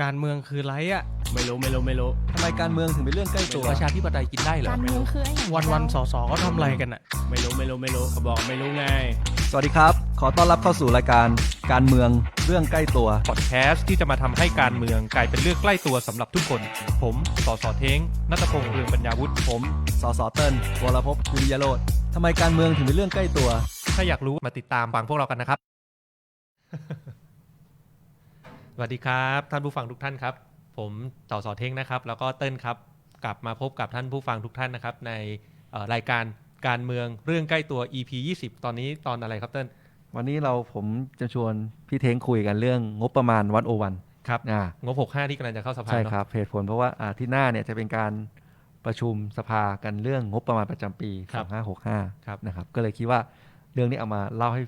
การเมืองคือไรอะไม่รู้ไม่รู้ไม่รู้ทำไมการเมืองถึงเป็นเรื่องใกล้ตัวประชาธิปไตยกินได้เหรอการเมืองคือไอ้อย่างวันวันๆสอสอเขาทำอะไรกันอะไม่รู้ไม่รู้ไม่รู้เขาบอกไม่รู้ไง สวัสดีครับ ขอต้อนรับเข้าสู่รายการการเมืองเรื่องใกล้ตัวพอดแคสต์ที่จะมาทำให้การเมืองกลายเป็นเรื่องใกล้ตัวสำหรับทุกคน ผมสอสอเท้งนัตพงษ์เรืองปัญญาวุฒิผม สสเติ้ลวรพจน์กุริยโรธทำไมการเมืองถึงเป็นเรื่องใกล้ตัว ถ้าอยากรู้มาติดตามฟังพวกเรากันนะครับส วัสดีครับ ท่านผู้ฟังทุกท่านครับ ผมสอสอเท้งนะครับ แล้วก็เติ้ลครับ กลับมาพบกับท่านผู้ฟังทุกท่านนะครับ ในเอ่อรายการการเมืองเรื่องใกล้ตัว EP 20 ตอนนี้ตอนอะไรครับเติ้ลวันนี้เราผมจะชวนพี่เท้งคุยกันเรื่องงบประมาณวัดโอวันครับอ่างบ 65 ที่กำลังจะเข้าสภาใช่เนอะครับเหตุผลเพราะว่าอาที่หน้าเนี่ยจะเป็นการประชุมสภากันเรื่องงบประมาณประจำปีครับ2565ครับนะครับ ก็เลยคิดว่าเรื่องนี้เอามาเล่าให้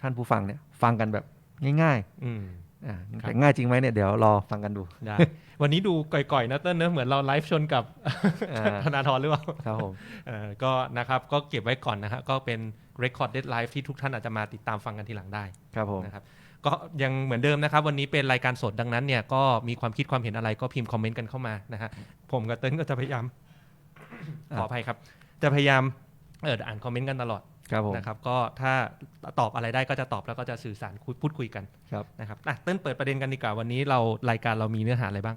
ท่านผู้ฟังเนี่ยฟังกันแบบง่ายอืมๆอ่าครับ แต่ง่ายจริงไหมเนี่ยเดี๋ยวรอฟังกันดูได้วันนี้ดูก่อยๆนะเติ้ลเนอะเหมือนเราไลฟ์ชนกับอ่าธนาธรหรือเปล่าครับผมเอ่อก็นะครับก็เก็บไว้ก่อนนะฮะก็เป็น recorded live ที่ทุกท่านอาจจะมาติดตามฟังกันทีหลังได้ครับผมนะครับก็ยังเหมือนเดิมนะครับ วันนี้เป็นรายการสดดังนั้นเนี่ยก็มีความคิดความเห็นอะไรก็พิมพ์คอมเมนต์กันเข้ามานะฮะผมกับเติ้ลก็จะพยายามอ่าขออภัยครับ จะพยายามเอออ่านคอมเมนต์กันตลอด ครับผมนะครับก็ถ้าตอบอะไรได้ก็จะตอบแล้วก็จะสื่อสารคุยพูดคุยกันครับนะครับอะเติ้ลเปิดประเด็นกันดีกว่าวันนี้เรารายการเรามีเนื้อหาอะไรบ้าง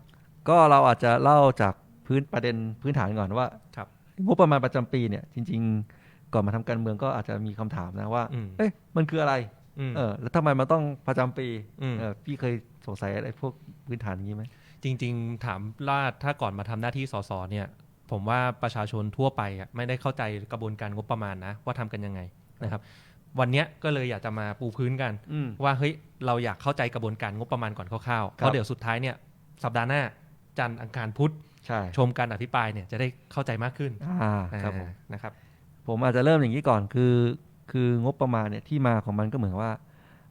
ก็เราอาจจะเล่าจากพื้นประเด็นพื้นฐานก่อนว่าครับงบประมาณประจำปีเนี่ยจริง ๆ ก่อนมาทำการเมืองก็อาจจะมีคำถามนะว่าอืมเอ๊ะมันคืออะไรอืมเออแล้วทำไมมันต้องประจำปีอืมเออพี่เคยสงสัยอะไรพวกพื้นฐานอย่างนี้ไหมจริง ๆ ถามว่าถ้าก่อนมาทำหน้าที่สสเนี่ย ผมว่าประชาชนทั่วไปอะไม่ได้เข้าใจกระบวนการงบประมาณนะ ว่าทำกันยังไงนะครับ วันเนี้ยก็เลยอยากจะมาปูพื้นกันอืมว่าเฮ้ยเราอยากเข้าใจกระบวนการงบประมาณก่อนคร่าวๆเพราะเดี๋ยวสุดท้ายเนี่ยสัปดาห์หน้าจันทร์อังคารพุธใช่ชมการอภิปรายเนี่ยจะได้เข้าใจมากขึ้นอ่าครับผมอ่านะครับ ผมอาจจะเริ่มอย่างนี้ก่อนคือคืองบประมาณเนี่ยที่มาของมันก็เหมือนว่า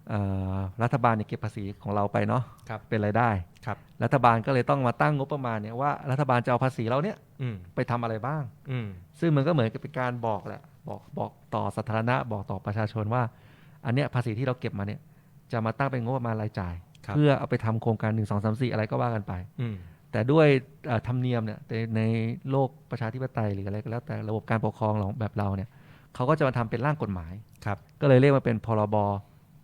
เอ่อรัฐบาลเนี่ยเก็บภาษีของเราไปเนาะครับเป็นรายได้ครับรัฐบาลก็เลยต้องมาตั้งงบประมาณเนี่ยว่ารัฐบาลจะเอาภาษีเราเนี่ยอืม ไปทำอะไรบ้าง อืมซึ่งมันก็เหมือนกับเป็นการบอกแหละ บอกบอกต่อสาธารณะบอกต่อประชาชนว่า อันเนี้ยภาษีที่เราเก็บมาเนี่ย จะมาตั้งเป็นงบประมาณรายจ่ายครับเพื่อเอาไปทำโครงการหนึ่งสองสามสี่อะไรก็ว่ากันไป อืมแต่ด้วยเอ่อธรรมเนียมเนี่ยในในโลกประชาธิปไตยหรืออะไรก็แล้วแต่ระบบการปกครองของแบบเราเนี่ยเขาก็จะมาทำเป็นร่างกฎหมายครับ ก็เลยเรียกมาเป็นพรบ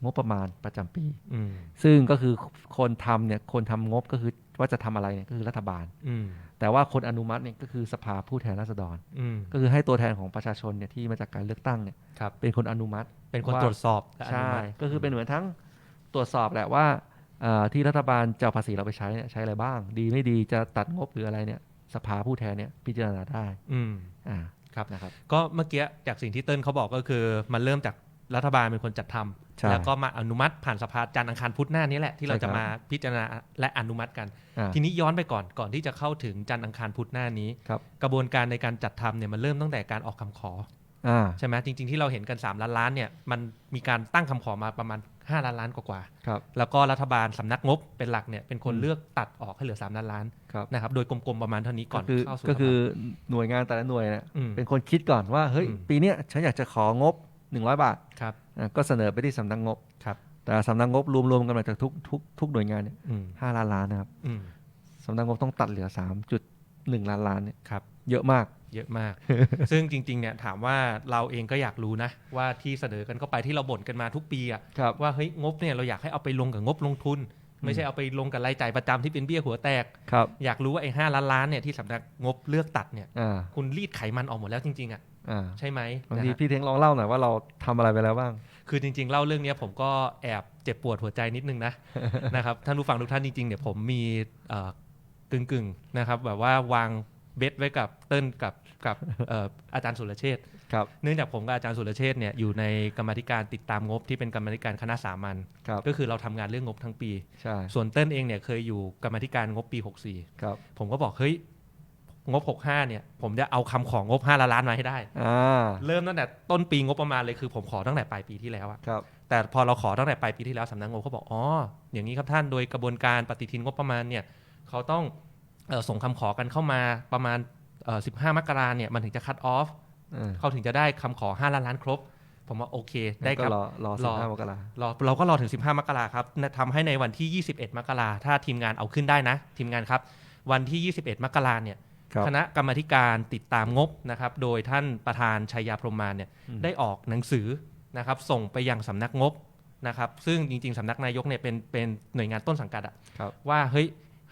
งบประมาณประจำปีอืมซึ่งก็คือคนทำเนี่ยคนทำงบก็คือว่าจะทำอะไรเนี่ยก็คือรัฐบาลอืมแต่ว่าคนอนุมัติเนี่ยก็คือสภาผู้แทนราษฎรอืมก็คือให้ตัวแทนของประชาชนเนี่ยที่มาจากการเลือกตั้งเนี่ยครับเป็นคนอนุมัติ เป็นคนว่าตรวจสอบและอนุใช่มัติก็คือเป็นเหมือนทั้งตรวจสอบแหละว่าเอ่อที่รัฐบาลจะเอาภาษีเราไปใช้เนี่ยใช้อะไรบ้าง ดีไม่ดีจะตัดงบหรืออะไรเนี่ย สภาผู้แทนเนี่ยพิจารณาได้ อืมอ่าครับนะครับก็เมื่อกี้จากสิ่งที่เติ้ลเขาบอกก็คือมันเริ่มจาก รัฐบาลเป็นคนจัดทำใช่แล้วก็มาอนุมัติผ่านสภาจันทร์อังคารพุธหน้านี้แหละที่เราใช่ครัจะบมาพิจารณาและอนุมัติกันอ่าทีนี้ย้อนไปก่อนก่อนที่จะเข้าถึงจันทร์อังคารพุธหน้านี้ครับกระบวนการในการจัดทำเนี่ยมันเริ่มตั้งแต่การออกคำขออ่าใช่ไหมจริง ๆที่เราเห็นกัน 3 ล้านล้านเนี่ยมันมีการตั้งคำขอมาประมาณ 5 ล้านล้านกว่าครับๆแล้วก็รัฐบาลสำนักงบเป็นหลักเนี่ยเป็นคนอืมเลือกตัดออกให้เหลือ 3 ล้านล้านครับนะครับโดยกลมๆประมาณเท่านี้ก่ก็อนคือเข้าสู่ก็คือสภหน่วยงานแต่ละหน่วยเนี่ยาอืมเป็นคนคิดก่อนว่าเฮ้ยอืมปีเนี้ยฉันอยากจะของบ 100 บาทครับอะก็เสนอไปที่สำนักงบครับแต่สำนักงบรวมๆกันมาจากทุกทุกทุกหน่วยงานเนี่ยอืมห้าล้านล้านนะครับอืมสำนักงบต้องตัดเหลือ 3.1 ล้านล้านเนี่ยครับเยอะมากเยอะมาก ซึ่งจริงๆ เนี่ยถามว่าเราเองก็อยากรู้นะ ว่าที่เสนอกันเข้าไปที่เราบ่นกันมาทุกปีอะครับว่าเฮ้ยงบเนี่ยเราอยากให้เอาไปลงกับงบลงทุน ไม่ใช่เอาไปลงกับรายจ่ายประจำที่เป็นเบี้ยหัวแตกครับอยากรู้ว่าไอ้ห้าล้านล้านเนี่ยที่สำนักงบเลือกตัดเนี่ยอ่าคุณรีดไขมันออกหมดแล้วจริงๆอะอ่า ใช่ไหมบางทีนะฮะพี่เท้งลองเล่าหน่อยว่าเราทำอะไรไปแล้วบ้าง คือจริง ๆ เล่าเรื่องเนี้ยผมก็แอบเจ็บปวดหัวใจนิดนึงนะนะครับท่านผู้ฟังทุกท่านจริงๆเนี่ยผมมีเอ่อกึ่งๆนะครับแบบว่าวางเบ็ดไว้กับเติ้ลกับกับเอ่ออาจารย์สุรเชษฐ์ครับเนื่องจากผมกับอาจารย์สุรเชษฐ์เนี่ยอยู่ในกรรมาธิการติดตามงบที่เป็นกรรมาธิการคณะสามัญครับก็คือเราทำงานเรื่องงบทั้งปีใช่ส่วนเต้นเองเนี่ยเคยอยู่กรรมาธิการงบปีครับ64ผมก็บอกเฮ้ย งบ 65 เนี่ย ผมจะเอาคำของงบ5ล้านล้านมาให้ได้อ่าเริ่มตั้งแต่ต้นปีงบประมาณเลยคือผมขอตั้งแต่ปลายปีที่แล้วอะครับแต่พอเราขอตั้งแต่ปลายปีที่แล้วสำนักงบเขาบอก อ๋อ อย่างนี้ครับท่าน โดยกระบวนการปฏิทินงบประมาณเนี่ย เขาต้องเออส่งคำขอกันเข้ามาประมาณเอ่อ15 มกราเนี่ย มันถึงจะคัดออฟอ่าเขาถึงจะได้คำขอ 5 ล้านล้านครบ ผมว่าโอเค ได้คก็รับ รอรอรสิอบห้ามกรารอเราก็รอถึง 15 มกราครับทำให้ในวันที่ 21 มกราถ้าทีมงานเอาขึ้นได้นะ ทีมงานครับ วันที่ 21 มกราเนี่ย ครับคณะกรรมาธิการติดตามงบนะครับโดยท่านประธานชัยยาพรหมมานเนี่ยอืมได้ออกหนังสือนะครับส่งไปยังสำนักงบนะครับซึ่งจริง ๆสำนักนายกเนี่ยเป็นเป็นหน่วยงานต้นสังกัดอะครับว่าเฮ้ย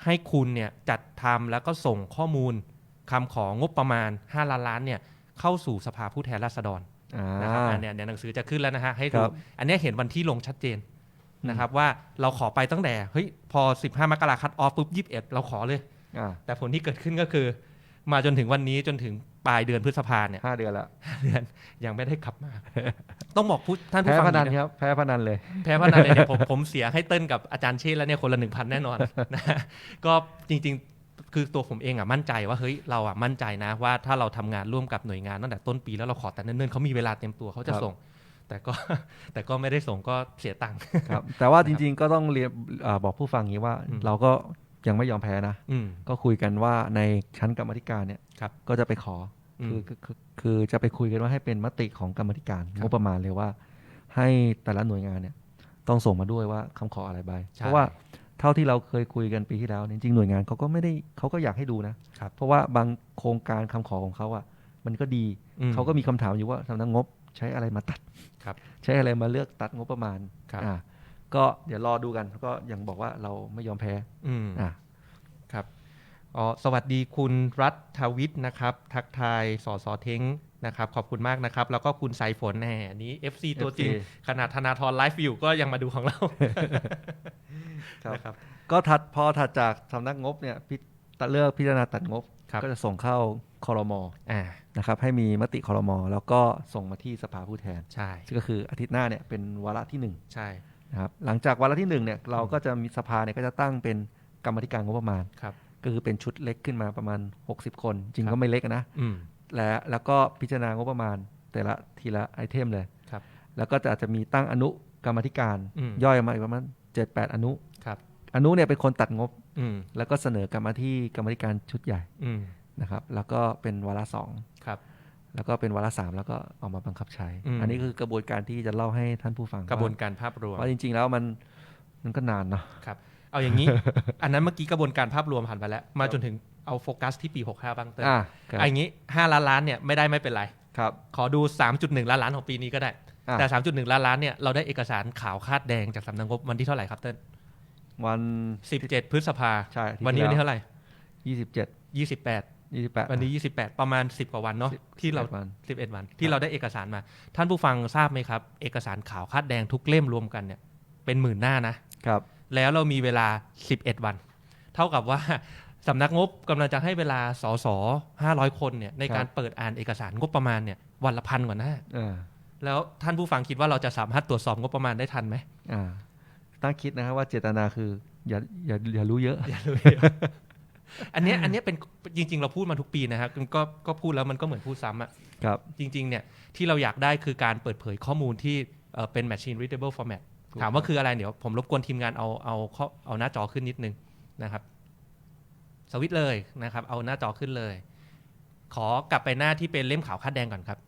ให้คุณเนี่ยจัดทำแล้วก็ส่งข้อมูลคำของงบประมาณ 5 ล้านล้านเนี่ยเข้าสู่สภาผู้แทนราษฎรอ่านะครับอันเนี้ยเดี๋ยวหนังสือจะขึ้นแล้วนะฮะให้คดูรับอันเนี้ยเห็นวันที่ลงชัดเจนนะครับว่าเราขอไปตั้งแต่เฮ้ยพอ 15 มกราคัดออฟปุ๊บ21 เราขอเลยอ่าแต่ผลที่เกิดขึ้นก็คือ มาจนถึงวันนี้จนถึงปลายเดือนพฤษภาเนี่ยห้าเดือนละเดือนยังไม่ได้กลับมา ต้องบอกผู้ท่านผู้แพ้ฟังพนันอย่างครับแพ้พนันเลย แพ้พนันเลยเนี่ยผมผมเสียให้เติ้ลกับอาจารย์เชษแล้วเนี่ยคนละหนึ่งพันแน่นอนนะก็จริง ๆ คือตัวผมเองอะมั่นใจว่าเฮ้ยเราอะมั่นใจนะว่าถ้าเราทำงานร่วมกับหน่วยงานตั้งแต่ต้นปีแล้วเราขอแต่เนิ่นๆเขามีเวลาเต็มตัวเขาจะครับส่ง แต่ก็แต่ก็ไม่ได้ส่งก็เสียตังค์ครับ แต่ว่าจริง ๆ ก็ต้องเรียนอ่าบอกผู้ฟังอย่างนี้ว่าอืมเราก็ ยังไม่ยอมแพ้นะอืมก็คุยกันว่าในชั้นกรรมาธิการเนี่ยครับก็จะไปขออมคือคือคือคือจะไปคุยกันว่าให้เป็นมติของกรรมาธิการครับงบประมาณเลยว่า ให้แต่ละหน่วยงานเนี่ย ต้องส่งมาด้วยว่าคำขออะไรไปใช่เพราะว่าเท่าที่เราเคยคุยกันปีที่แล้วเนี่ยจริงๆหน่วยงานเขาก็ไม่ได้เขาก็อยากให้ดูนะครับเพราะว่าบางโครงการคำขอของเขาอะมันก็ดีอืมเขาก็มีคำถามอยู่ว่าสำนักงบใช้อะไรมาตัดครับใช้อะไรมาเลือกตัดงบประมาณครับอ่า ก็เดี๋ยวรอดูกัน ก็ยังบอกว่าเราไม่ยอมแพ้อืมอ่าครับอ๋อสวัสดีคุณรัฐวิทย์นะครับ ทักทายสอสอเท้งนะครับ ขอบคุณมากนะครับ แล้วก็คุณสายฝนแน่อันนี้ FC ตัวจริง FC ขนาดธนาธรไลฟ์อยู่ก็ยังมาดูของเราครับนะครับก็ถัดพอถัดจากสำนักงบเนี่ยพิตัดเลือกพิจารณาตัดงบครับก็จะส่งเข้าคอรมออ่านะครับ ให้มีมติคอรมอแล้วก็ส่งมาที่สภาผู้แทนใช่ซึ่งก็คืออาทิตย์หน้าเนี่ยเป็นวาระที่หนึ่งใช่ นะครับหลังจากวาระที่หนึ่งเนี่ยเราก็จะมีสภาเนี่ยก็จะตั้งเป็นกรรมาธิการงบประมาณครับก็คือเป็นชุดเล็กขึ้นมาประมาณ 60 คน จริงครับก็ไม่เล็กนะอืมและแล้วก็พิจารณางบประมาณ แต่ละทีละไอเทมเลยครับแล้วก็จะอาจจะมีตั้งอนุกรรมาธิการอืมย่อยออกมาอีกประมาณ7-8อนุครับอนุเนี่ยเป็นคนตัดงบอืมแล้วก็เสนอกรรมาที่กรรมาธิการชุดใหญ่อืมนะครับ แล้วก็เป็นวาระสองครับ แล้วก็เป็นวาระสามแล้วก็เออกมาบังคับใช้อืมอันนี้คือกระบวนการที่จะเล่าให้ท่านผู้ฟังกระบวนการภาพรวมว่าจริง ๆ แล้วมันมันก็นานเนาะครับ เอาอย่างนี้ อันนั้นเมื่อกี้กระบวนการภาพรวมผ่านไปแล้ว มาจนถึงเอาโฟกัสที่ปี 65 บ้างเต้นอ่าครับอันนี้ 5 ล้านล้านเนี่ยไม่ได้ไม่เป็นไรครับ ขอดู 3.1 ล้านล้านของปีนี้ก็ได้อะแต่ 3.1 ล้านล้านเนี่ยเราได้เอกสารขาวคาดแดงจากสำนักงบวันที่เท่าไหร่ครับเต้นวัน 17 พฤษภาใช่ที่วันนี้วันที่ที่แล้วเท่าไหร่ ยี่สิบเจ็ด28ยี่สิบแปดวันนี้28ประมาณ10กว่าวันเนาะที่เราวัน11วัน ที่เราได้เอกสารมา ท่านผู้ฟังทราบไหมครับ เอกสารขาวคาดแดงทุกเล่มรวมกันเนี่ย เป็นหมื่นหน้านะครับ แล้วเรามีเวลา11วัน เท่ากับว่าสำนักงบกำลังจะให้เวลาสส500คนเนี่ยในการเปิดอ่านเอกสารงบประมาณเนี่ยวันละพันกว่าหน้าอ่าแล้วท่านผู้ฟังคิดว่าเราจะสามารถตรวจสอบงบประมาณได้ทันไหมอ่าตั้งคิดนะครับว่าเจตนาคืออย่าอย่าอย่ารู้เยอะอั นเนี้ยอันเนี้ยเป็นจริง ๆ เราพูดมาทุกปีนะครับก็ก็พูดแล้วมันก็เหมือนพูดซ้ำอะครับจริง ๆ เนี่ยที่เราอยากได้คือการเปิดเผยข้อมูลที่เอ่อเป็น machine readable format ถูกถามว่าคืออะไรเดี๋ยวผมรบกวนทีมงานเอาเอาข้อเอาหน้าจอขึ้นนิดนึงนะครับ สวิตช์เลยนะครับ เอาหน้าจอขึ้นเลย ขอกลับไปหน้าที่เป็นเล่มขาวคาดแดงก่อนครับ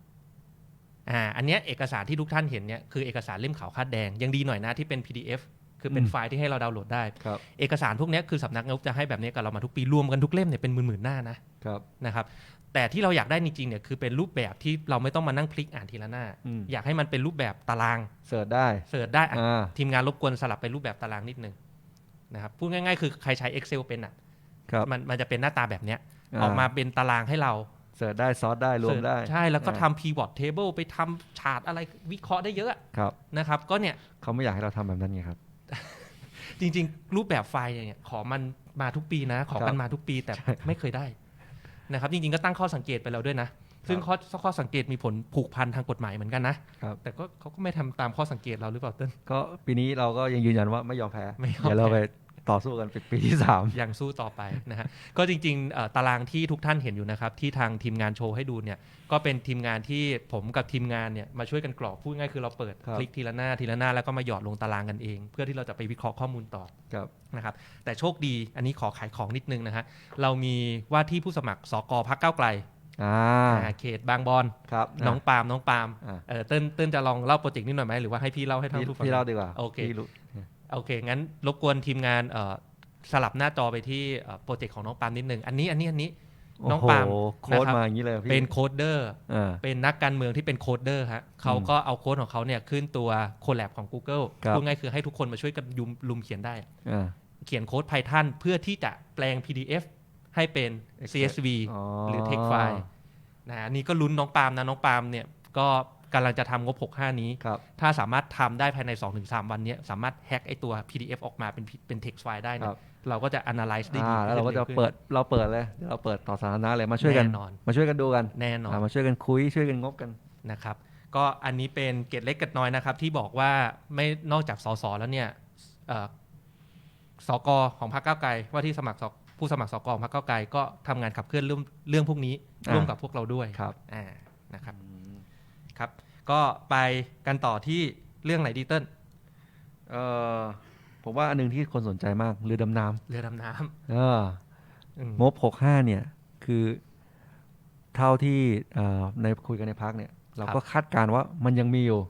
อ่าอันเนี้ยเอกสารที่ทุกท่านเห็นเนี่ยคือเอกสารเล่มขาวคาดแดงยังดีหน่อยนะที่เป็น PDF คือเป็นอืมไฟล์ที่ให้เราดาวน์โหลดได้ครับเอกสารพวกเนี้ยคือสำนักงบจะให้แบบนี้กับเรามาทุกปีรวมกันทุกเล่มเนี่ยเป็นหมื่นๆหน้านะครับนะครับแต่ที่เราอยากได้จริงๆเนี่ยคือเป็นรูปแบบที่เราไม่ต้องมานั่งพลิกอ่านทีละหน้าอืมอยากให้มันเป็นรูปแบบตารางเสิร์ชได้เสิร์ชได้อะอ่าทีมงานรบกวนสลับไปรูปแบบตารางนิดนึงนะครับพูดง่าย ๆ คือใครใช้ Excel เป็นอะครับมันมันจะเป็นหน้าตาแบบเนี้ยอ่าออกมาเป็นตารางให้เราเสิร์ชได้ซอสได้รวมได้ ใช่แล้วก็อ่าทำ pivot table ไปทำชาร์ตอะไรวิเคราะห์ได้เยอะครับนะครับ ก็เนี่ยเขาไม่อยากให้เราทำแบบนั้นไงครับ จริง ๆ รูปแบบไฟล์เนี่ยขอมันมาทุกปีนะ ขอครักันบมาทุกปีแต่ไม่เคยได้นะครับ จริง ๆ ก็ตั้งข้อสังเกตไปแล้วด้วยนะ ซึ่งข้อข้อสังเกตมีผลผูกพันทางกฎหมายเหมือนกันนะครับแต่ก็เขาก็ไม่ทำตามข้อสังเกตเราหรือเปล่าเต้นก็ปีนี้เราก็ยังยืนยันว่าไม่ยอมแพ้ไม่ยอมเดี๋ยวเราแพ้ไป ต่อสู้กันเป็นปีที่สามยังสู้ต่อไปนะฮะ ก็จริงๆเอ่อตารางที่ทุกท่านเห็นอยู่นะครับ ที่ทางทีมงานโชว์ให้ดูเนี่ย ก็เป็นทีมงานที่ผมกับทีมงานเนี่ยมาช่วยกันกรอกพูดง่ายคือเราเปิดครับคลิกทีละหน้าทีละหน้าแล้วก็มาหยอดลงตารางกันเอง เพื่อที่เราจะไปวิเคราะห์ข้อมูลต่อครับนะครับ แต่โชคดีอันนี้ขอขายของนิดนึงนะฮะ เรามีว่าที่ผู้สมัครสกพักเก้าวไกลอ่าอ่าเขตบางบอนครับน้องปาล์มน้องปาล์มอ่าเออเติ้ลเติ้ลจะลองเล่าโปรเจกต์นี้หน่อยไหมหรือว่าให้พี่เล่าให้ท่านพี่ผู้ฟังพี่เล่าดีกว่าโอเคพี่รู้ โอเค งั้นรบกวนทีมงานเอ่อสลับหน้าจอไปที่เอ่อโปรเจกต์ของน้องปาล์มนิดนึง อันนี้อันนี้อันนี้น้องโโหปาล์มโค้ดนะครับมาอย่างนี้เลยพี่เป็นโคดเดอร์อ่าเป็นนักการเมืองที่เป็นโคดเดอร์ฮะเขาก็เอาโค้ดของเขาเนี่ยขึ้นตัวโคแลบของ Google ครับพูดง่ายคือให้ทุกคนมาช่วยกันยุมลุมเขียนได้อ่าเขียนโค้ด Python เพื่อที่จะแปลง PDF ให้เป็น CSV อ๋อหรือ text file นะฮะอันนี่ก็ลุ้นน้องปาล์มนะน้องปาล์มเนี่ยก็ กำลังจะทำงบ 65 นี้ครับถ้าสามารถทำได้ภายใน 2-3 วันเนี้ยสามารถแฮ็กไอตัว PDF ออกมาเป็นเป็น text file ได้คเนรัยบเราก็จะ analyze ได้ดีอ่าแล้วเราก็จะขึ้นเปิดเราเปิดเลยเดี๋ยวเราเปิดต่อสาธารณะเลยมาช่วยกันแน่นอนมาช่วยกันดูกันแน่นอนอ่ามาช่วยกันคุยช่วยกันงบกันนะครับก็อันนี้เป็นเกตเล็กเกตน้อยนะครับ ที่บอกว่าไม่นอกจากสสแล้วเนี่ยเอ่อสกของพรรคก้าวไกลว่าที่สมัครสผู้สมัครสกของพรรคก้าวไกลก็ทำงานขับเคลื่อนเรื่องเรื่องพวกนี้อ่าร่วมกับพวกเราด้วยครับอ่านะครับ ครับ ก็ไปกันต่อที่เรื่องไหนดีเติ้ลเออผมว่าอันหนึงที่คนสนใจมากเรือดำน้เรือดำน้ำเออำอืมงบ65เนี่ย คือเท่าที่เอ่อในคุยกันในพักเนี่ย เราก็คาดการณ์ว่ามันยังมีอยู่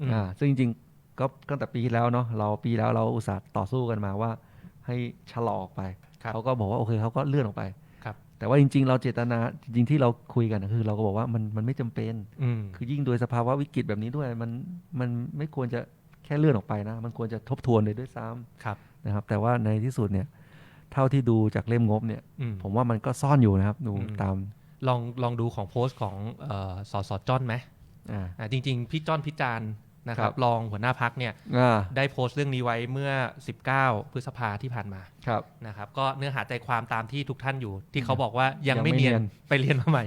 อืมอ่าซึ่งจริงๆก็ตั้งแต่ปีที่แล้วเนาะเราปีแล้วเราอุตส่าห์ต่อสู้กันมาว่า ให้ชะลอออกไป ครับ เขาก็บอกว่าโอเคเขาก็เลื่อนออกไปครับ แต่ว่าจริง ๆ เราเจตนาจริงๆที่เราคุยกันนะคือเราก็บอกว่ามันมันไม่จำเป็นอืมคือยิ่งโดยสภาวะวิกฤตแบบนี้ด้วย มันมันไม่ควรจะแค่เลื่อนออกไปนะ มันควรจะทบทวนเลยด้วยซ้ำครับนะครับ แต่ว่าในที่สุดเนี่ย เท่าที่ดูจากเล่มงบเนี่ยอืมผมว่ามันก็ซ่อนอยู่นะครับ ดูอืมตามลองลองดูของโพสต์ของเอ่อสสจอนไหมอ่าอ่าจริง ๆ พี่จอนพิจารณ์ นะคครัรับบรองหัวหน้าพักเนี่ยอ่าได้โพสต์เรื่องนี้ไว้เมื่อ 19 พฤษภาที่ผ่านมาครับนะครับ ก็เนื้อหาใจความตามที่ทุกท่านอยู่ ที่เขาบอกว่ายังยังไม่ไม่เนียนเนียนไปเรียนมาใหม่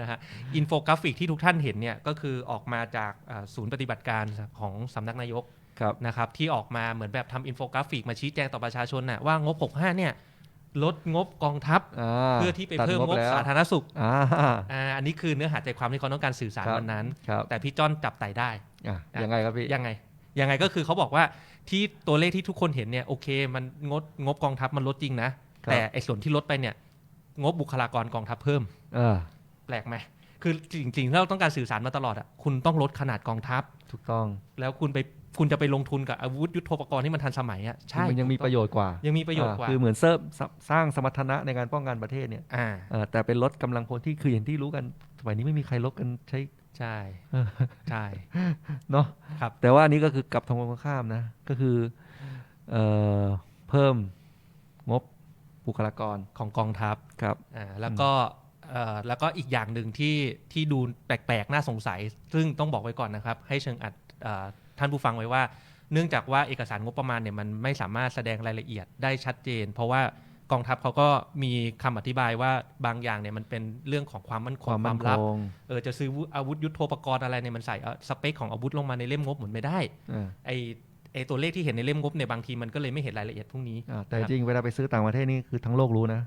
นะฮะอินโฟกราฟิกที่ทุกท่านเห็นเนี่ยก็คือออกมาจากอ่าศูนย์ปฏิบัติการของสำนักนายกครับนะครับที่ออกมาเหมือนแบบทำอินโฟกราฟิกมาชี้แจงต่อประชาชนน่ะว่างบ 65 เนี่ย ลดงบกองทัพอ่าเพื่อที่ไปตัดเพิ่มงบแล้วสาธารณสุขอ่าอ่าอันนี้คือเนื้อหาใจความที่เขาต้องการสื่อสารครับวันนั้นครับแต่พี่จ้อนจับไต่ได้อะยังไงครับพี่ยังไงยังไงก็คือเขาบอกว่าที่ตัวเลขที่ทุกคนเห็นเนี่ยโอเค มันงดงบกองทัพมันลดจริงนะครับแต่ไอ้ส่วนที่ลดไปเนี่ย งบบุคลากรกองทัพเพิ่มเออแปลกไหมคือจริงๆถ้าเราต้องการสื่อสารมาตลอดอะคุณต้องลดขนาดกองทัพถูกต้อง แล้วคุณไป คุณจะไปลงทุนกับอาวุธยุทโธปกรณ์ที่มันทันสมัยอะใช่มันยังมีประโยชน์กว่ายังมีประโยชน์กว่าอ่คือเหมือนเสริมสร้างสมรรถนะในการป้องกันประเทศเนี่ยอ่าเออแต่เป็นลดกำลังพลที่คืออย่างที่รู้กันสมัยนี้ไม่มีใครลบกันใช้ใช่เออใช่เนาะครับแต่ว่าอันนี้ก็คือกลับตรงกันข้ามนะ ก็คือเอ่อเพิ่มงบบุคลากรของกองทัพครับอ่าแล้วก็เอ่อแล้วก็อีกอย่างหนึ่งที่ที่ดูแปลกๆ น่าสงสัย ซึ่งต้องบอกไว้ก่อนนะครับ ให้เชิงอัดเอ่อ ท่านผู้ฟังไว้ว่า เนื่องจากว่าเอกสารงบประมาณเนี่ยมันไม่สามารถแสดงรายละเอียดได้ชัดเจน เพราะว่ากองทัพเขาก็มีคำอธิบายว่าบางอย่างเนี่ยมันเป็นเรื่องของความมั่นคคงวามมั่นคลับงเออจะซื้ออาวุธยุทโธปกรณ์อะไรเนี่ยมันใส่เอาสเปคของอาวุธลงมาในเล่มงบหมุนไม่ได้อ่าไอ ไอตัวเลขที่เห็นในเล่มงบเนี่ยบางทีมันก็เลยไม่เห็นรายละเอียดพวกนี้อ่าแต่จริงเวลาไปซื้อต่างประเทศนี่คือทั้งโลกรู้นะ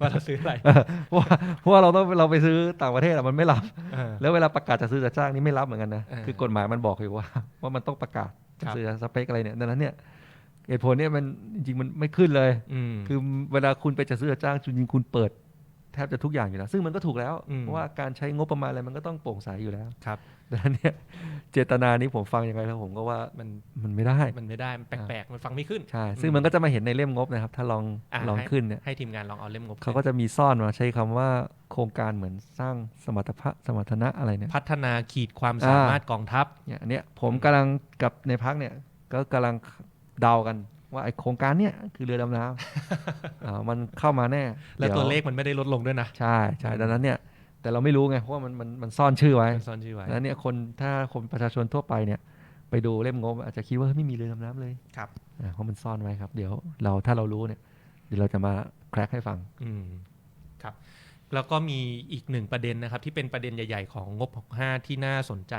ว่าเราซื้ออะไรเพราะว่าเพราะว่าเราต้องเราไปซื้อต่างประเทศอะมันไม่รับเออแล้วเวลาประกาศจะซื้อจะจ้างนี่ไม่รับเหมือนกันนะเออคือกฎหมายมันบอกอยู่ว่า ว่ามันต้องประกาศครับซื้อสเปคอะไรเนี่ยดังนั้นเนี่ยเหตุผลเนี่ยมันจริงๆมันไม่ขึ้นเลยอืมคือเวลาคุณไปจะซื้อจะจ้างจริงๆคุณเปิดแทบจะทุกอย่างอยู่แล้ว ซึ่งมันก็ถูกแล้วอืมเพราะว่าการใช้งบประมาณอะไรมันก็ต้องโปร่งใสอยู่แล้วครับ ดังนั้นเนี่ยเจตนานี้ผมฟังยังไงแล้วผมก็ว่ามันมันไม่ได้มันไม่ได้มันแปลกๆมันฟังไม่ขึ้นใช่ซึ่งมันก็จะมาเห็นในเล่มงบนะครับ ถ้าลองอะลองให้ขึ้นเนี่ยให้ทีมงานลองเอาเล่มงบเขาก็จะมีซ่อนมาใช้คำว่าโครงการเหมือนสร้างสมรรถภาพสมรรถนะอะไรเนี่ยพัฒนาขีดความสามารถกองทัพเนี่ยอันเนี้ยผมกำลังกับในพักเนี่ยก็กำลังเดากันว่าไอโครงการเนี่ยคือเรือดำน้ำอ่ามันเข้ามาแน่ และตัวดี๋ยเลขมันไม่ได้ลดลงด้วยนะ ใช่ใช่ดังนั้นเนี่ย แต่เราไม่รู้ไงเพราะว่ามันมันมันซ่อนชื่อไว้มันซ่อนชื่อไว้ดังนั้นเนี่ยคนถ้าคนประชาชนทั่วไปเนี่ย ไปดูเล่มงบอาจจะคิดว่าเฮ้ยไม่มีเรือดำน้ำเลยครับอ่าเพราะมันซ่อนไว้ครับ เดี๋ยวเราถ้าเรารู้เนี่ยเดี๋ยวเราจะมาแคร็กให้ฟังอืมครับแล้วก็มีอีกหนึ่งประเด็นนะครับ ที่เป็นประเด็นใหญ่ ๆ ของงบ 65 ที่น่าสนใจ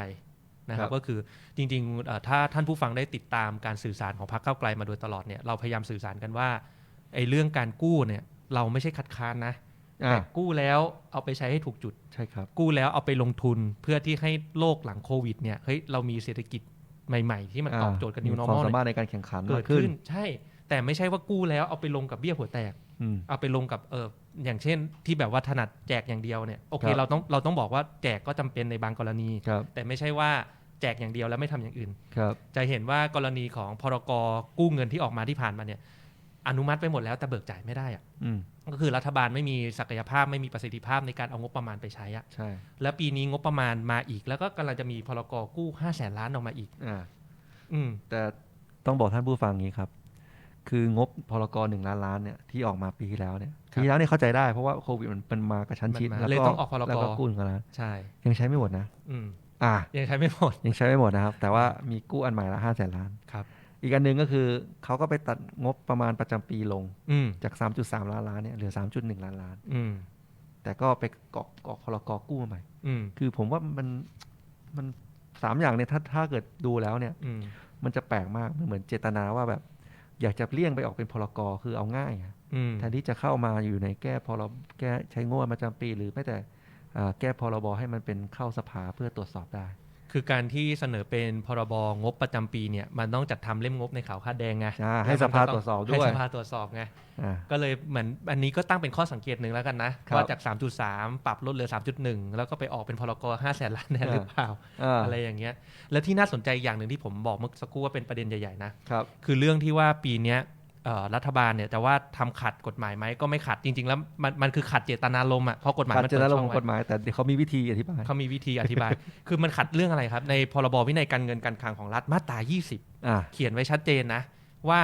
นะครัครับบก็คือจริงๆเอ่อถ้าท่านผู้ฟังได้ติดตามการสื่อสารของพรรคก้าวไกลมาโดยตลอดเนี่ยเราพยายามสื่อสารกันว่าไอ้เรื่องการกู้เนี่ยเราไม่ใช่คัดค้านนะอ่า แต่กู้แล้วเอาไปใช้ให้ถูกจุดใช่ครับ กู้แล้วเอาไปลงทุนเพื่อที่ให้โลกหลังโควิดเนี่ยเฮ้ยเรามีเศรษฐกิจใหม่ ๆ ที่มันตอบโจทย์กับมี New ความ Normal สาเนี่ยมารถในการแข่งขันเกิมาดกขึ้นขึ้น ใช่ แต่ไม่ใช่ว่ากู้แล้วเอาไปลงกับเบี้ยหัวแตกอืมเอาไปลงกับเอออย่างเช่น ที่แบบว่าถนัดแจกอย่างเดียวเนี่ยโอเคครับเราต้องเราต้องบอกว่าแจกก็จำเป็นในบางกรณีครับแต่ไม่ใช่ว่าแจกอย่างเดียวแล้วไม่ทำอย่างอื่นครับจะเห็นว่ากรณีของพรกกู้เงินที่ออกมาที่ผ่านมาเนี่ย อนุมัติไปหมดแล้วแต่เบิกจ่ายไม่ได้อะอืมก็คือรัฐบาลไม่มีศักยภาพไม่มีประสิทธิภาพในการเอางบประมาณไปใช้อะใช่ แล้วปีนี้งบประมาณมาอีก แล้วก็กำลังจะมีพรกกู้5 0 0แสนล้านออกมาอีกอ่าอืมแต่ต้องบอกท่านผู้ฟังอย่างนี้ครับ คืองบพลกรหนึ่งล้านล้านเนี่ยที่ออกมาปีที่แล้วเนี่ยครับปีที่แล้วเนี่ยเข้าใจได้เพราะว่าโควิดมันมันมากระชั้นชิดมันมาแล้วเลยก็ต้องออกพรกแล้วก็กู้หนึ่งล้านใช่ ยังใช้ไม่หมดนะ อืมอ่ายังใช้ไม่หมดยังใช้ไม่หมดนะครับ แต่ว่ามีกู้อันใหม่ละห้าแสนล้านครับ อีกอันหนึ่งก็คือเขาก็ไปตัดงบประมาณประจำปีลงอืมจาก 3.3 ล้านล้านเนี่ยเหลือ 3.1 ล้านล้านอืมแต่ก็ไปเกาะเกาะพลกรกู้มาใหม่อืมคือผมว่ามันมันสามอย่างเนี่ยถ้าถ้าเกิดดูแล้วเนี่ยอืมมันจะแปลกมากมันเหมือนเจตนาว่าแบบ อยากจะเลี่ยงไปออกเป็นพลกรคือเอาง่ายอะอืมแทนที่จะเข้ามาอยู่ในแก้พรบแก้ใช้งบประจำปี หรือแม้แต่อ่าแก้พรบให้มันเป็นเข้าสภาเพื่อตรวจสอบได้ คือการที่เสนอเป็นพรบงบประจำปีเนี่ยมันต้องจัดทำเล่มงบในขาวคาดแดงไงอ่าให้สภาตรวจสอบด้วยให้สภาตรวจสอบไงอ่าก็เลยเหมือนอันนี้ก็ตั้งเป็นข้อสังเกตหนึ่งแล้วกันนะครับว่าจาก 3.3 ปรับลดเหลือ 3.1 แล้วก็ไปออกเป็นพรก5แสนล้านแน่อ่าหรือเปล่าอ่าอะไรอย่างเงี้ยแล้วที่น่าสนใจอย่างหนึ่งที่ผมบอกเมื่อสักครู่ว่าเป็นประเด็นใหญ่ๆนะครับคือเรื่องที่ว่าปีเนี้ยเอ่อ รัฐบาลเนี่ยแต่ว่าทำขัดกฎหมายไหมก็ไม่ขัดจริง ๆ แล้วมันมันคือขัดเจตนารมณ์อะเพราะกฎหมายขัดมันเจเปิตดนารช่มองณ์ไว้กฎหมายแต่เขามีวิธีอธิบายเขามีวิธีอธิบาย คือมันขัดเรื่องอะไรครับ ในพรบวินัยการเงินการคลังของรัฐมาตรา 20อ่าเขียนไว้ชัดเจนนะ ว่า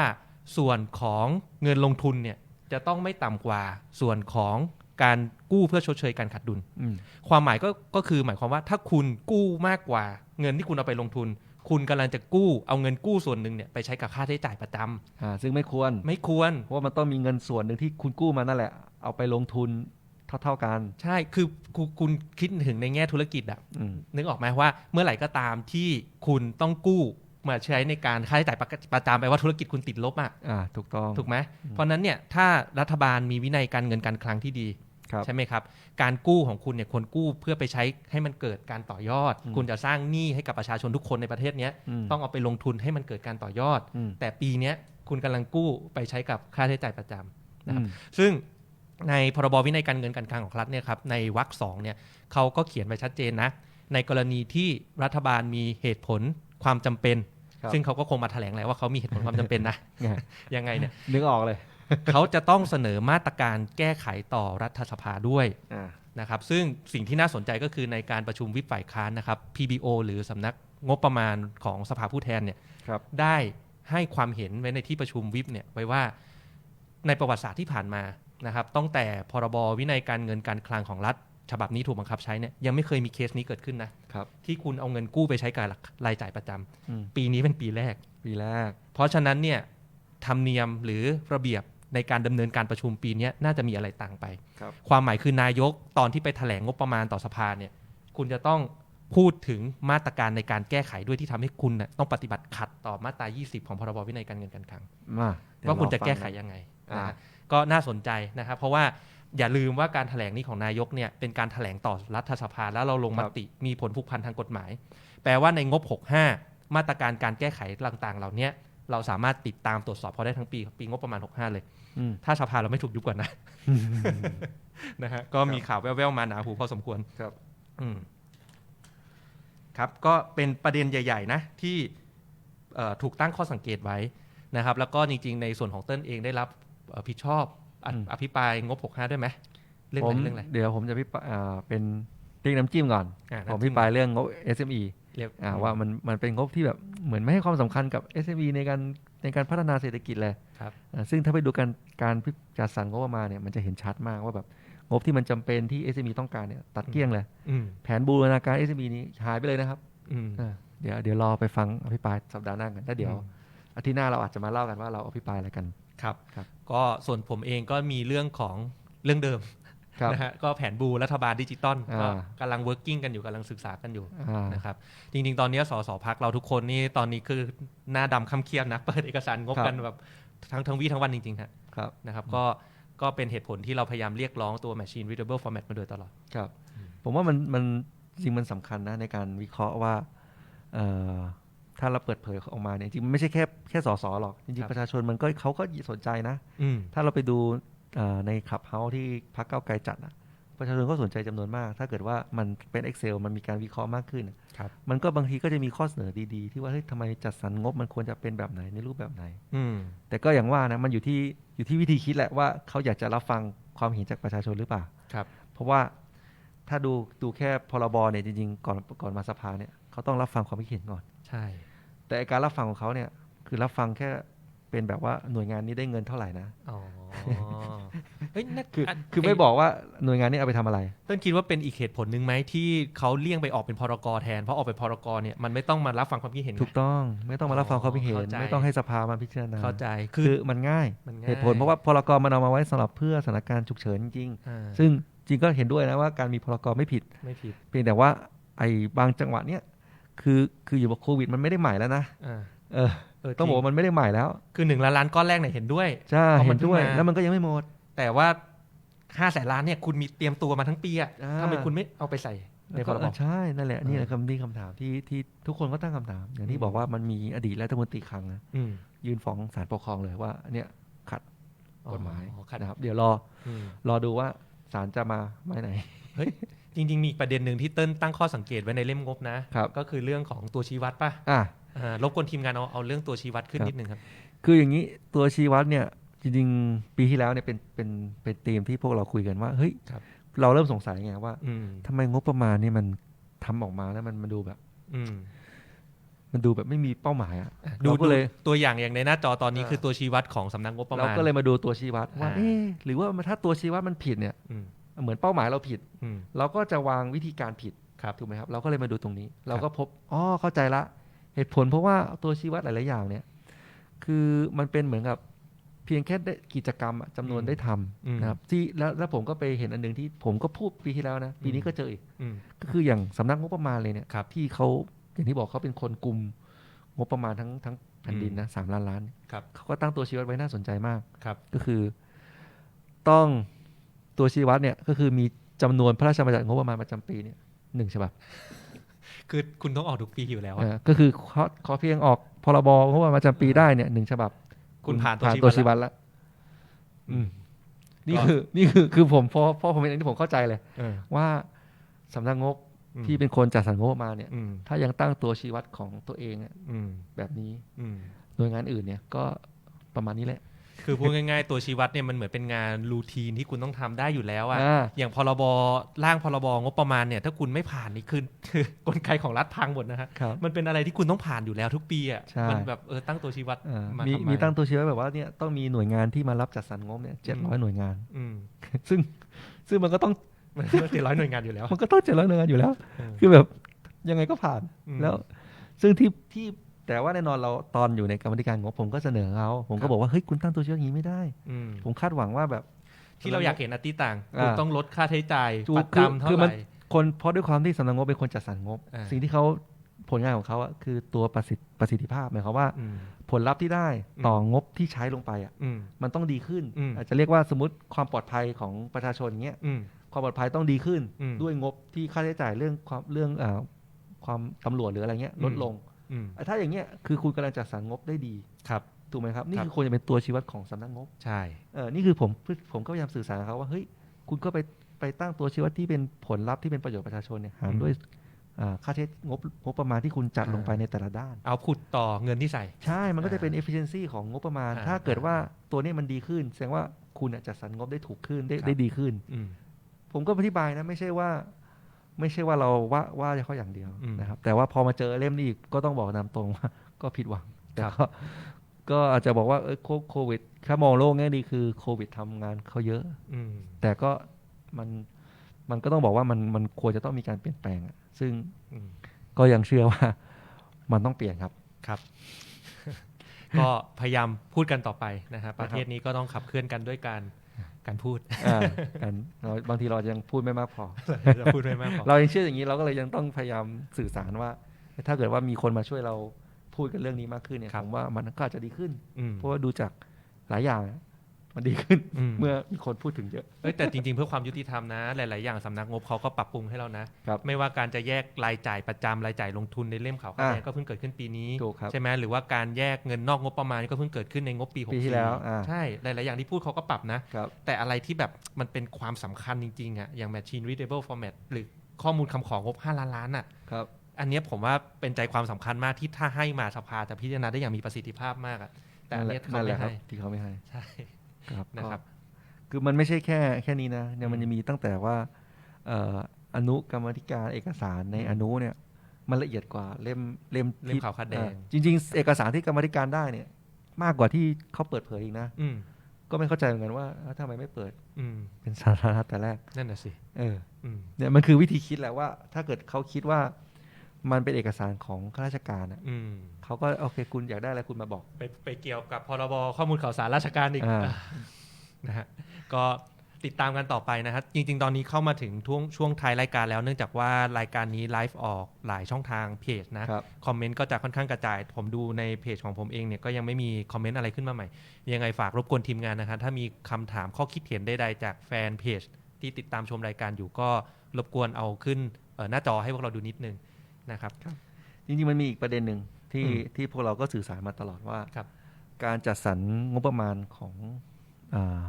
ส่วนของเงินลงทุนเนี่ยจะต้องไม่ต่ำกว่าส่วนของการกู้เพื่อชดเชยการขาดดุลอืมความหมายก็ก็คือหมายความว่าถ้าคุณกู้มากกว่าเงินที่คุณเอาไปลงทุน คุณกำลังจะกู้เอาเงินกู้ส่วนหนึ่งเนี่ยไปใช้กับค่าใช้จ่ายประจำอ่าซึ่งไม่ควร ไม่ควร เพราะว่ามันต้องมีเงินส่วนหนึ่งที่คุณกู้มานั่นแหละ เอาไปลงทุนเท่า ๆกัน ใช่คือคุณคุณคิดถึงในแง่ธุรกิจอะอืม นึกออกไหมว่าเมื่อไหร่ก็ตามที่คุณต้องกู้มาใช้ในการค่าใช้จ่ายประประจำไปว่าธุรกิจคุณติดลบอะอ่า ถูกต้อง ถูกไหมเพราะฉะนั้นเนี่ยถ้ารัฐบาลมีวินัยการเงินการคลังที่ดีครับ ใช่ไหมครับ การกู้ของคุณเนี่ยควรกู้เพื่อไปใช้ให้มันเกิดการต่อยอดอืมคุณจะสร้างหนี้ให้กับประชาชนทุกคนในประเทศเนี้ยมต้องเอาไปลงทุนให้มันเกิดการต่อยอดอืมแต่ปีเนี้ยคุณกำลังกู้ไปใช้กับค่าใช้จ่ายประจำนะครับอืมซึ่งในพรบวินัยการเงินการคลังของรัฐเนี่ยครับในวรรคสองเนี่ยเขาก็เขียนไว้ชัดเจนนะ ในกรณีที่รัฐบาลมีเหตุผลความจำเป็นครับซึ่งเขาก็คงมาแถลงแล้วว่าเขามีเหตุผลความจำเป็นนะเนี่ยยังไงเนี่ยนึกออกเลย เขาจะต้องเสนอมาตรการแก้ไขต่อรัฐสภาด้วยอ่านะครับ ซึ่งสิ่งที่น่าสนใจก็คือในการประชุมวิปฝ่ายค้านนะครับ PBO หรือสำนักงบประมาณของสภาผู้แทนเนี่ยครับได้ให้ความเห็นไว้ในที่ประชุมวิปเนี่ยไว้ว่าในประวัติศาสตร์ที่ผ่านมานะครับตั้งแต่พรบวินัยการเงินการคลังของรัฐฉบับนี้ถูกบังคับใช้เนี่ยยังไม่เคยมีเคสนี้เกิดขึ้นนะครับที่คุณเอาเงินกู้ไปใช้กับรายจ่ายประจำอืมปีนี้เป็นปีแรก ปีแรก เพราะฉะนั้นเนี่ยธรรมเนียมหรือระเบียบ ในการดำเนินการประชุมปีเนี้ยน่าจะมีอะไรต่างไปครับความหมายคือนายกตอนที่ไปแถลงงบประมาณต่อสภาเนี่ยคุณจะต้องพูดถึงมาตรการในการแก้ไขด้วยที่ทำให้คุณน่ะต้องปฏิบัติขัดต่อมาตรา 20 ของพรบวินัยการเงินการคลังมาเดี๋ยว่าคุณรอจะแก้ไขฟังนยังไงอ่านะฮะก็น่าสนใจนะครับ เพราะว่าอย่าลืมว่าการแถลงนี้ของนายกเนี่ยเป็นการแถลงต่อรัฐสภาแล้วเราลงมติมีผลผูกพันทางกฎหมาย แปลว่าในงบ 65 มาตรการการแก้ไขต่างๆ เหล่าเนี้ยเราสามารถติดตามตรวจสอบเขาได้ทั้งปีปีงบประมาณ 65 เลยอืม ถ้าสภาเราไม่ถูกยุบก่อนนะนะฮะก็มีข่าวแว่วๆมาหนาหูพอสมควรครับอืมครับก็เป็นประเด็นใหญ่ ๆ นะ ที่เอ่อถูกตั้งข้อสังเกตไว้นะครับ แล้วก็จริงๆ ในส่วนของเต้นเองได้รับเอ่อผิดชอบออืมอภิปรายงบ 65 ด้วยไหมเรื่องผอะมไรเรื่องอะไรเดี๋ยวผมจะพิปรายอ่าเป็นเรียกน้ำจิ้มก่อนอ่าผมน้ำจิ้พิมปรายเรื่องงบ SME เรียกอ่าว่ามันมันเป็นงบที่แบบเหมือนไม่ให้ความสำคัญกับ SME ในการ ในการพัฒนาเศรษฐกิจเลยครับอ่าซึ่งถ้าไปดูการการพิจัดสรรงบประมาณเนี่ยมันจะเห็นชัดมากว่าแบบงบที่มันจำเป็นที่ SME ต้องการเนี่ยตัดเกลี้ยงเลยอืมแผนบูรณาการ SME นี้หายไปเลยนะครับอืมอ่าเดี๋ยวเดี๋ยวรอไปฟังอภิปรายสัปดาห์หน้ากันแล้วเดี๋ยวอืมอาทิตย์หน้าเราอาจจะมาเล่ากันว่าเราอภิปรายอะไรกันครับครับ ก็ส่วนผมเองก็มีเรื่องของเรื่องเดิมครับ นะฮะก็แผนบูรัฐบาลดิจิตอลอ่าก็กำลัง working กันอยู่กำลังศึกษากันอยู่อ่านะครับจริง ๆ ตอนนี้สสพักเราทุกคนนี่ตอนนี้คือหน้าดำคำเครียดนะเปิดเอกสารงบกันแบบทั้งทั้งวีทั้งวันจริงๆฮะครับนะครับก็ก็เป็นเหตุผลที่เราพยายามเรียกร้องตัว Machine Readable Format มาโดยตลอดครับผมว่ามันมันจริงมันสำคัญนะในการวิเคราะห์ว่าเอ่อถ้าเราเปิดเผยออกมาเนี่ยจริงๆมันไม่ใช่แค่แค่สสหรอก จริครังบๆประชาชนมันก็เขาก็สนใจนะอืมถ้าเราไปดูอ่า ในขับเฮาที่พักเก้าวไกลจัดอะประชาชนก็สนใจจำนวนมาก ถ้าเกิดว่ามันเป็น Excel มันมีการวิเคราะห์มากขึ้นครับมันก็บางทีก็จะมีข้อเสนอดีๆ ที่ว่าเฮ้ยทำไมจัดสรรงบมันควรจะเป็นแบบไหนในรูปแบบไหน อืมแต่ก็อย่างว่านะมันอยู่ที่อยู่ที่วิธีคิดแหละว่าเขาอยากจะรับฟังความเห็นจากประชาชนหรือเปล่าครับ เพราะว่าถ้าดูดูแค่พรบเนี่ยจริงๆ ก่อนก่อนมาสภาเนี่ยเขาต้องรับฟังความคิดเห็นก่อน ใช่ แต่ไอ้การรับฟังของเขาเนี่ยคือรับฟังแค่ เป็นแบบว่าหน่วยงานนี้ได้เงินเท่าไหร่นะอ๋อเฮ้ยนั่นคือคือไม่บอกว่าหน่วยงานนี้เอาไปทำอะไรเต้นคิดว่าเป็นอีกเหตุผลหนึ่งไหมที่เขาเลี่ยงไปออกเป็นพรกแทนเพราะออกเป็นพรกเนี่ยมันไม่ต้องมารับฟังความคิดเห็นไงถูกต้อง ไม่ต้องมารับฟังความคิดเห็นเข้าใจไม่ต้องให้สภามาพิจารณาเข้าใจคืคืออมันง่ายมันง่ายเหตุผลเพราะว่าพรกมันเอามาไว้สำหรับเพื่อสถานการณ์ฉุกเฉินจริงอ่าๆซึ่งจริงก็เห็นด้วยนะว่าการมีพรกไม่ผิดไม่ผิด เพียงแต่ว่าไอ้บางจังหวะเนี้ยคือคืออยู่กับโควิดมันไม่ได้ใหม่แล้วนะอ่าเออเออ ต้องบอกว่ามันไม่ได้ใหม่แล้ว คือหนึ่งล้านล้านก้อนแรกเนี่ยเห็นด้วยใช่เพราะมัเห็นนด้วยเพิ่งมาแล้วมันก็ยังไม่หมด แต่ว่าห้าแสนล้านเนี่ยคุณมีเตรียมตัวมาทั้งปีอะอ่าทำไมคุณไม่เอาไปใส่ในแล้วพก็รบเออใช่ นั่นแหละนี่แหละอ่าคำนี้คำถามที่ที่ทุกคนก็ตั้งคำถาม อย่างที่อืมบอกว่ามันมีอดีตรัฐมนตรีคลังนะอืมยื่นฟ้องศาลปกครองเลยว่าเนี่ยขัดกฎหมายอ๋อขัดนะครับ เดี๋ยวรออืมรอดูว่าศาลจะมาไม่ไหนจริง ๆ มีอีกประเด็นหนึ่งที่เติ้ลตั้งข้อสังเกตไว้ในเล่มงบนะครับก็คือเรื่องของตัวชี้วัดป่ะอะอ่า รบกวนทีมงานเอาเอาเรื่องตัวชี้วัดขึ้นครับนิดนึงครับ คืออย่างนี้ตัวชี้วัดเนี่ยจริงๆปีที่แล้วเนี่ยเป็นเป็นเป็นธีมที่พวกเราคุยกันว่าเฮ้ยครับเราเริ่มสงสัยไงว่าอืมทำไมงบประมาณเนี่ยมันทำออกมาแล้วมันมันดูแบบ อืมมันดูแบบไม่มีเป้าหมายอะดูเราก็เลยดูตัวอย่างอย่างในหน้าจอตอนนี้อ่าคือตัวชี้วัดของสำนักงบประเรามาณก็เลยมาดูตัวชี้วัดว่าอ่าเอ๊ะหรือว่าถ้าตัวชี้วัดมันผิดเนี่ยอืมเหมือนเป้าหมายเราผิดอืมเราก็จะวางวิธีการผิดครับถูกไหมครับ เราก็เลยมาดูตรงนี้ เราก็พบอ๋อเข้าใจละ เหตุผลเพราะว่าตัวชี้วัดหลาย ๆ อย่างเนี่ยคือมันเป็นเหมือนกับเพียงแค่ได้กิจกรรมอะจำนวนอืมได้ทำอืมนะครับที่แล้วแล้วผมก็ไปเห็นอันหนึ่งที่ผมก็พูดปีที่แล้วนะปีนี้ก็เจออีกอืมก็คืออย่างสำนักงบประมาณเลยเนี่ยครับที่เขาอย่างที่บอกเขาเป็นคนกลุ่มงบประมาณทั้งทั้งแผ่นดินอืมนะสามล้านล้านครับเขาก็ตั้งตัวชี้วัดไว้น่าสนใจมากครับก็คือ ต้องตัวชี้วัดเนี่ยก็คือมีจำนวนพระราชบัญญัติงบประมาณประจำปีเนี่ยหนึ่งฉบับ คือคุณต้องออกทุกปีอยู่แล้วอะอ่าก็คือขอขอเพียงออกพรบงบประมาณประจำปีได้เนี่ยหนึ่งฉบับ คุณผ่านตัวผ่านชี้ตัววัดชี้วัแล้วดแล้วอืมนี่ก็คือ นี่คือคือผมพอพอผมเห็นอันนี้ผมเข้าใจเลยเออว่าสำนักงบอืมที่เป็นคนจัดสรรงบประมาณเนี่ยอืมถ้ายังตั้งตัวชี้วัดของตัวเองอะอืมแบบนี้อืมหน่วยงานอื่นเนี่ยก็ประมาณนี้แหละ คือพูดง่ายๆ ตัวชี้วัดเนี่ยมันเหมือนเป็นงานรูทีนที่คุณต้องทำได้อยู่แล้วอะอ่า อย่างพรบร่างพรบงบประมาณเนี่ยถ้าคุณไม่ผ่านนี่คือคือกลไกของรัฐพังหมดนะฮะครับ มันเป็นอะไรที่คุณต้องผ่านอยู่แล้วทุกปีอะใช่ มันแบบเออตั้งตัวชี้วัดอ่ามามีทำไมีตั้งตัวชี้วัดแบบว่าเนี่ยต้องมีหน่วยงานที่มารับจัดสรรงบเนี่ยเจ็ดร้อยหน่วยงาน อืมซึ่งซึ่งมันก็ต้องมันเจ็ดร้อยหน่วยงานอยู่แล้ว มันก็ต้องเจ็ดร้อยหน่วยงานอยู่แล้ว เออ คือแบบยังไงก็ผ่าน อืมแล้วซึ่งที่ที่ แต่ว่าแน่นอนเราตอนอยู่ในกรรมธิการงบผมก็เสนอเขาผมครัก็บบอกว่าเฮ้ยคุณตั้งตัวชี้วัดอย่างนี้ไม่ได้ อืมผมคาดหวังว่าแบบ ที่เราอยากเห็นอติต่างอ่า คุณต้องลดค่าใช้จ่ายถูกปัดคือจำเท่าคือไหมันร่ คนเพราะด้วยความที่สำนักงบเป็นคนจัดสรรงบ อ่า สิ่งที่เขาผลงานของเขาอะคือตัวประสิทธิประสิทธิภาพหมายความว่า อืม ผลลัพธ์ที่ได้อืมต่องบที่ใช้ลงไปอะอืม มันต้องดีขึ้น อืม อาจจะเรียกว่าสมมติความปลอดภัยของประชาชนอย่างเงี้ยอืม ความปลอดภัยต้องดีขึ้น อืมด้วยงบที่ค่าใช้จ่ายเรื่องความเรื่องอาความตำรวจหรืออะไรเงี้ยอืมลดลงอืม ถ้าอย่างเงี้ยคือคุณกำลังจัดสรรงบได้ดีครับถูกไหมครับ นี่ครับคือควรจะเป็นตัวชี้วัดของสำนักงบใช่เออนี่คือผมผมก็พยายามสื่อสารกับเขาว่าเฮ้ยคุณก็ไปไปตั้งตัวชี้วัดที่เป็นผลลัพธ์ที่เป็นประโยชน์ประชาชนเนี่ยหารด้วยอ่าค่าใช้งบงบประมาณที่คุณจัดลงไปในแต่ละด้าน เอาพุดต่อเงินที่ใส่ ใช่ มันก็จะเป็น efficiency ของงบประมาณอ่าถ้าเกิดว่าตัวนี้มันดีขึ้น แสดงว่าคุณน่ะจัดสรรงบได้ถูกขึ้นได้ครับได้ดีขึ้นอืมผมก็อธิบายนะ ไม่ใช่ว่า ไม่ใช่ว่าเราว่าว่าเขาอย่างเดียวอืมนะครับ แต่ว่าพอมาเจอเล่มนี้อีกก็ต้องบอกตามตรงว่าก็ผิดหวังแต่ครับก็ก็อาจจะบอกว่าเออโคโควิดถ้ามองโลกแง่ดีคือโควิดทำงานเขาเยอะอืมแต่ก็มันมันก็ต้องบอกว่ามันมันควรจะต้องมีการเปลี่ยนแปลงอะซึ่งอืมก็ยังเชื่อว่ามันต้องเปลี่ยนครับครับ ก็พยายามพูดกันต่อไปนะครับนะปครับระเทศนี้ก็ต้องขับเคลื่อนกันด้วยการ การพูดอ่ากันเราบางทีเรายังพูดไม่มากพอจะพูดไม่มากพอ เรายังเชื่ออย่างนี้เราก็เลยยังต้องพยายามสื่อสารว่า ถ้าเกิดว่ามีคนมาช่วยเราพูดกันเรื่องนี้มากขึ้นเนี่ยครับผมว่ามันก็อาจจะดีขึ้นอืมเพราะว่าดูจากหลายอย่าง มันดีขึ้นอืม เมื่อมีคนพูดถึงเยอะ เอ้ยแต่จริงๆ เพื่อความยุติธรรมนะ หลาย ๆ อย่างสำนักงบเขาก็ปรับปรุงให้เรานะครับไม่ว่าการจะแยกรายจ่ายประจำรายจ่ายลงทุนในเล่มขาวคะแนนอ่าก็เพิ่งเกิดขึ้นปีนี้ ถูกครับใช่ไหมหรือว่าการแยกเงินนอกงบประมาณก็เพิ่งเกิดขึ้นในงบปี64ปีที่แล้วอ่าใช่หลาย ๆ อย่างที่พูดเขาก็ปรับนะ ครับ แต่อะไรที่แบบมันเป็นความสำคัญจริง ๆอะอย่าง machine readable format หรือข้อมูลคำของงบ 5 ล้านล้านอะครับ อันเนี้ยผมว่าเป็นใจความสำคัญมากที่ถ้าให้มาสภาจะพิจารณาได้อย่างมีประสิทธิภาพมากอะแต่อันเนี้ยเขานั่นแหไม่ละครัให้บที่เขาไม่ให้ ใช่ ครับนะครับก็คือมันไม่ใช่แค่แค่นี้นะเนี่ยมันอืมจะมีตั้งแต่ว่าเอ่ออนุกรรมาธิการเอกสารในอนุเนี่ยมันละเอียดกว่าเล่มเล่มเล่มที่ขาวคาแดงเอ่อจริง ๆ เอกสารที่กรรมาธิการได้เนี่ย มากกว่าที่เขาเปิดเผยอีกนะอืมก็ไม่เข้าใจเหมือนกันว่าเอ้าทำไมไม่เปิด อืมเป็นสาธารณะแต่แรกนั่นน่ะสิเอออืมเนี่ยมันคือวิธีคิดแหละว่า ถ้าเกิดเขาคิดว่ามันเป็นเอกสารของข้าราชการอะอืม เขาก็โอเค คุณอยากได้อะไรคุณมาบอก ไปไปเกี่ยวกับพรบข้อมูลข่าวสารราชการอีกอ่า นะฮะก็ติดตามกันต่อไปนะครับ จริง ๆ ตอนนี้เข้ามาถึงช่วงช่วงท้ายรายการแล้ว เนื่องจากว่ารายการนี้ไลฟ์ออกหลายช่องทางเพจนะ ครับคอมเมนต์ก็จะค่อนข้างกระจาย ผมดูในเพจของผมเองเนี่ยก็ยังไม่มีคอมเมนต์อะไรขึ้นมาใหม่ ยังไงฝากรบกวนทีมงานนะครับถ้ามีคำถามข้อคิดเห็นใดๆจากแฟนเพจที่ติดตามชมรายการอยู่ก็รบกวนเอาขึ้นเอ่อหน้าจอให้พวกเราดูนิดนึงนะครับ จริงๆมันมีอีกประเด็นหนึ่ง ที่อืมที่พวกเราก็สื่อสารมาตลอดว่าครับการจัดสรรงบประมาณของอา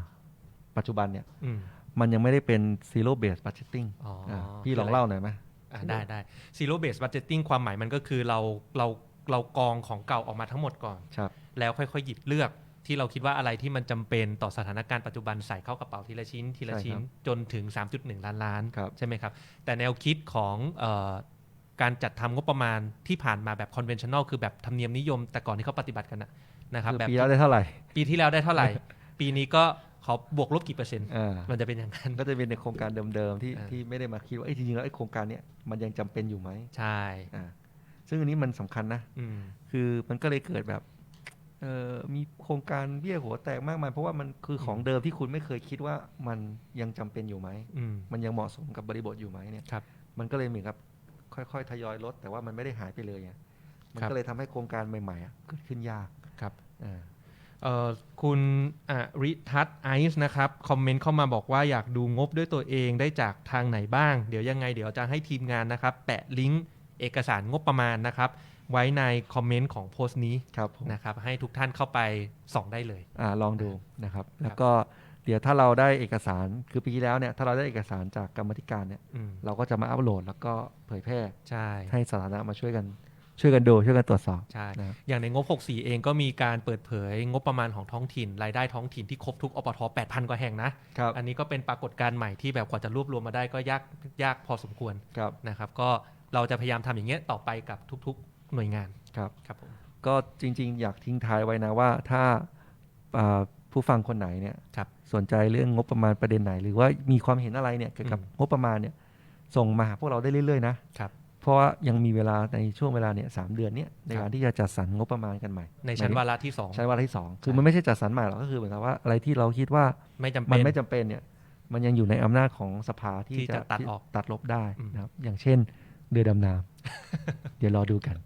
ปัจจุบันเนี่ยอืมมันยังไม่ได้เป็น zero base budgeting อ๋ออ่าพี่ลองเล่าหน่อยไหมอะได้ได้ zero base budgeting ความหมายมันก็คือเราเราเรากองของเก่าออกมาทั้งหมดก่อนครับแล้วค่อยๆหยิบเลือกที่เราคิดว่าอะไรที่มันจำเป็นต่อสถานการณ์ปัจจุบันใส่เข้ากระเป๋าทีละชิ้น ทีละใช่ชิ้นครับจนถึง 3.1 ล้านล้านครับใช่ไหมครับ แต่แนวคิดของเออ การจัดทำงบประมาณที่ผ่านมาแบบ conventional คือแบบธรรมเนียมนิยมแต่ก่อนที่เขาปฏิบัติกันนะนะครับคือแบบปีแล้วได้เท่าไหร่ ปีที่แล้วได้เท่าไหร่ ปีนี้ก็เขาบวกลบกี่เปอร์เซ็นต์อ่ามันจะเป็นอย่างนั้นก็จะเป็นในโครงการเดิมๆที่อ่าที่ไม่ได้มาคิดว่าเอ้ยจริงๆแล้วไอ้โครงการเนี้ยมันยังจำเป็นอยู่ไหมใช่อ่าซึ่งอันนี้มันสำคัญนะอืมคือมันก็เลยเกิดแบบเออมีโครงการเบี้ยหัวแตกมากมาย เพราะว่ามันคือของเดิมที่คุณไม่เคยคิดว่ามันยังจำเป็นอยู่ไหมอืมมันยังเหมาะสมกับบริบทอยู่ไหมเนี่ยครับมันก็เลยเหมือนกับ ค่อยๆ ทยอยลด แต่ว่ามันไม่ได้หายไปเลยไงมันครับก็เลยทำให้โครงการใหม่ๆอะเกิดขึ้นยากครับอ่าเอ่อคุณอริทัศน์ไอซ์นะครับ คอมเมนต์เข้ามาบอกว่าอยากดูงบด้วยตัวเองได้จากทางไหนบ้าง เดี๋ยวยังไงเดี๋ยวจะให้ทีมงานนะครับ แปะลิงก์เอกสารงบประมาณนะครับ ไว้ในคอมเมนต์ของโพสต์นี้ครับผมนะครับ ให้ทุกท่านเข้าไปส่องได้เลยอ่าลองดูนะครับ แล้วก็ เดี๋ยวถ้าเราได้เอกสารคือปีที่แล้วเนี่ยถ้าเราได้เอกสารจากกรรมาธิการเนี่ยอืมเราก็จะมาอัปโหลดแล้วก็เผยแพร่ ใช่ ให้สาธารณะมาช่วยกันช่วยกันดูช่วยกันตรวจสอบ ใช่ นะครับอย่างในงบ 64 เองก็มีการเปิดเผยงบประมาณของท้องถิ่น รายได้ท้องถิ่นที่ครบทุกอปท 8,000 กว่าแห่งนะ ครับ อันนี้ก็เป็นปรากฏการณ์ใหม่ที่แบบกว่าจะรวบรวมมาได้ก็ยากยากพอสมควรครับ นะครับ ก็เราจะพยายามทำอย่างเงี้ยต่อไปกับทุกๆหน่วยงานครับ ครับผม ก็จริงๆ อยากทิ้งท้ายไว้นะว่าถ้าอ่า ผู้ฟังคนไหนเนี่ยครับสนใจเรื่องงบประมาณประเด็นไหน หรือว่ามีความเห็นอะไรเนี่ยเกี่ยวกับอืมงบประมาณเนี่ยส่งมาหาพวกเราได้เรื่อยๆนะครับเพราะว่ายังมีเวลาในช่วงเวลาเนี่ยสามเดือนเนี่ยในครับการที่จะจัดสรรงบประมาณกันใหม่ ในชั้นหมยวาระที่สองถึงชั้นวาระที่สองคือใช่มันไม่ใช่จัดสรรใหม่หรอกก็คือเหมือนกับว่าอะไรที่เราคิดว่าไม่จำมัเป็นนไม่จำเป็นเนี่ยมันยังอยู่ในอำนาจของสภาที่ที่จะตัดออกตัดลบได้อืมนะครับอย่างเช่นเรือดำน้ำเดี๋ยวรอดูกัน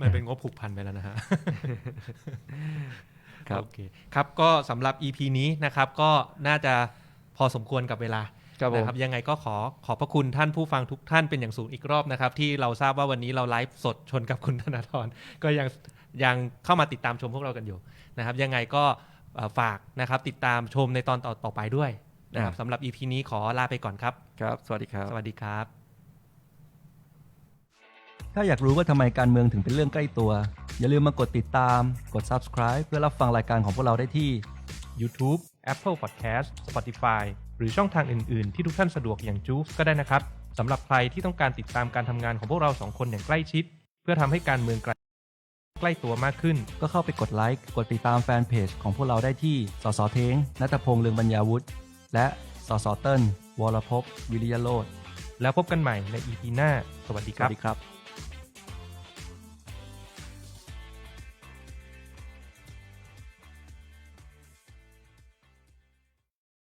มันเป็นงบผูกพันไปแล้วนะฮะ ครับโอเคครับก็สำหรับ EP นี้นะครับก็น่าจะพอสมควรกับเวลาครับผมนะครับยังไงก็ขอขอบพระคุณท่านผู้ฟังทุกท่านเป็นอย่างสูงอีกรอบนะครับ ที่เราทราบว่าวันนี้เราไลฟ์สดชนกับคุณธนาธรก็ยังยังเข้ามาติดตามชมพวกเรากันอยู่นะครับ ยังไงก็เอ่อฝากนะครับติดตามชมในตอนต่อต่อไปด้วยนะครับอ่าสำหรับ EP นี้ขอลาไปก่อนครับ ครับ สวัสดีครับ สวัสดีครับ ถ้าอยากรู้ว่าทำไมการเมืองถึงเป็นเรื่องใกล้ตัว อย่าลืมมากดติดตาม กด subscribe เพื่อรับฟังรายการของพวกเราได้ที่ YouTube Apple Podcast Spotify หรือช่องทางอื่น ๆ ที่ทุกท่านสะดวกอย่างจูฟก็ได้นะครับสำหรับใครที่ต้องการติดตามการทำงานของพวกเราสองคนอย่างใกล้ชิด เพื่อทำให้การเมืองไกลใกล้ตัวมากขึ้น ก็เข้าไปกดไลค์ กดติดตามแฟนเพจของพวกเราได้ที่ สสเทงนัตพงษ์เลืองบรรยาวุฒิ และ สสเติ้ล วรภพวิริยโรธแล้วพบกันใหม่ใน EP หน้า สวัสดีสครัวับ สดีครับ